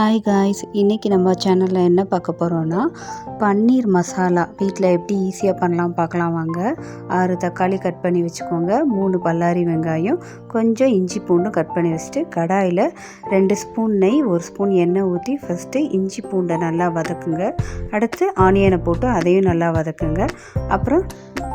Hi guys இன்றைக்கி நம்ம சேனலில் என்ன பார்க்க போகிறோன்னா பன்னீர் மசாலா. வீட்டில் எப்படி ஈஸியாக பண்ணலாம் பார்க்கலாம் வாங்க. ஆறு தக்காளி கட் பண்ணி வச்சுக்கோங்க. மூணு பல்லாரி வெங்காயம். கொஞ்சம் இஞ்சி பூண்டும் கட் பண்ணி வச்சுட்டு கடாயில் ரெண்டு ஸ்பூன் நெய் ஒரு ஸ்பூன் எண்ணெய் ஊற்றி ஃபஸ்ட்டு இஞ்சி பூண்டை நல்லா வதக்குங்க. அடுத்து ஆனியனை போட்டு அதையும் நல்லா வதக்குங்க. அப்புறம்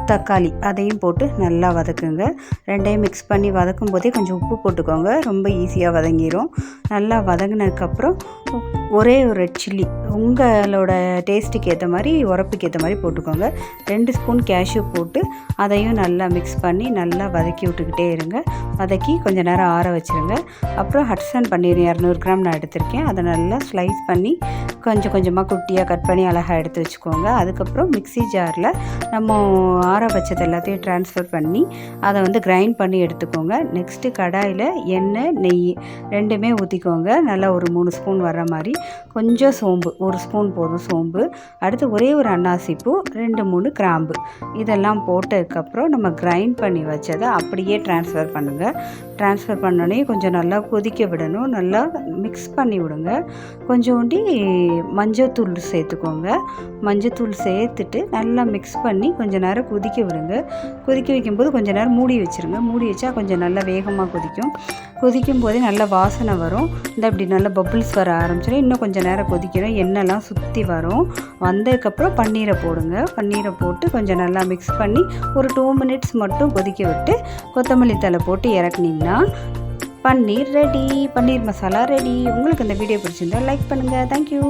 தக்காளி அதையும் போட்டு நல்லா வதக்குங்க. ரெண்டையும் மிக்ஸ் பண்ணி வதக்கும் போதே கொஞ்சம் உப்பு போட்டுக்கோங்க. ரொம்ப ஈஸியாக வதங்கிடும் நல்லா வதங்கினதுக்கப்புறம் 哦。ஒரே ஒரு சில்லி உங்களோட டேஸ்ட்டுக்கு ஏற்ற மாதிரி உரப்புக்கு ஏற்ற மாதிரி போட்டுக்கோங்க. ரெண்டு ஸ்பூன் கேஷ்யூ போட்டு அதையும் நல்லா மிக்ஸ் பண்ணி நல்லா வதக்கி விட்டுக்கிட்டே இருங்க. வதக்கி கொஞ்சம் நேரம் ஆற வச்சுருங்க. அப்புறம் ஹட்ஸன் பன்னீர் இரநூறு கிராம் நான் எடுத்திருக்கேன். அதை நல்லா ஸ்லைஸ் பண்ணி கொஞ்சம் கொஞ்சமாக குட்டியாக கட் பண்ணி அழகாக எடுத்து வச்சுக்கோங்க. அதுக்கப்புறம் மிக்ஸி ஜாரில் நம்ம ஆற வச்சது எல்லாத்தையும் ட்ரான்ஸ்ஃபர் பண்ணி அதை வந்து கிரைண்ட் பண்ணி எடுத்துக்கோங்க. நெக்ஸ்ட்டு கடாயில் எண்ணெய் நெய் ரெண்டுமே ஊற்றிக்கோங்க நல்லா ஒரு மூணு ஸ்பூன் வர்ற மாதிரி. கொஞ்சம் சோம்பு ஒரு ஸ்பூன் போதும் சோம்பு. அடுத்து ஒரே ஒரு அன்னாசிப்பூ ரெண்டு மூணு கிராம்பு. இதெல்லாம் போட்டதுக்கப்புறம் நம்ம கிரைண்ட் பண்ணி வச்சதை அப்படியே ட்ரான்ஸ்ஃபர் பண்ணுங்கள் ட்ரான்ஸ்ஃபர் பண்ணோடனே கொஞ்சம் நல்லா கொதிக்க விடணும். நல்லா மிக்ஸ் பண்ணி விடுங்க. கொஞ்சோண்டி மஞ்சத்தூள் சேர்த்துக்கோங்க. மஞ்சத்தூள் சேர்த்துட்டு நல்லா மிக்ஸ் பண்ணி கொஞ்சம் நேரம் கொதிக்க விடுங்க. கொதிக்க வைக்கும்போது கொஞ்சம் நேரம் மூடி வச்சுருங்க. மூடி வச்சா கொஞ்சம் நல்லா வேகமாக கொதிக்கும். கொதிக்கும் போதே நல்ல வாசனை வரும். இந்த அப்படி நல்லா பப்புள்ஸ் வர ஆரம்பிச்சிடும் இன்னும் கொஞ்சம் நேரம் கொதிக்கணும் எண்ணெய்லாம் சுற்றி வரும். வந்ததுக்கப்புறம் பன்னீரை போடுங்க. பன்னீரை போட்டு கொஞ்சம் நல்லா மிக்ஸ் பண்ணி ஒரு டூ மினிட்ஸ் மட்டும் கொதிக்க விட்டு கொத்தமல்லி தலை போட்டு இறக்குனீங்கன்னா பன்னீர் ரெடி பன்னீர் மசாலா ரெடி உங்களுக்கு இந்த வீடியோ பிடிச்சிருந்தா லைக் பண்ணுங்கள் தேங்க்யூ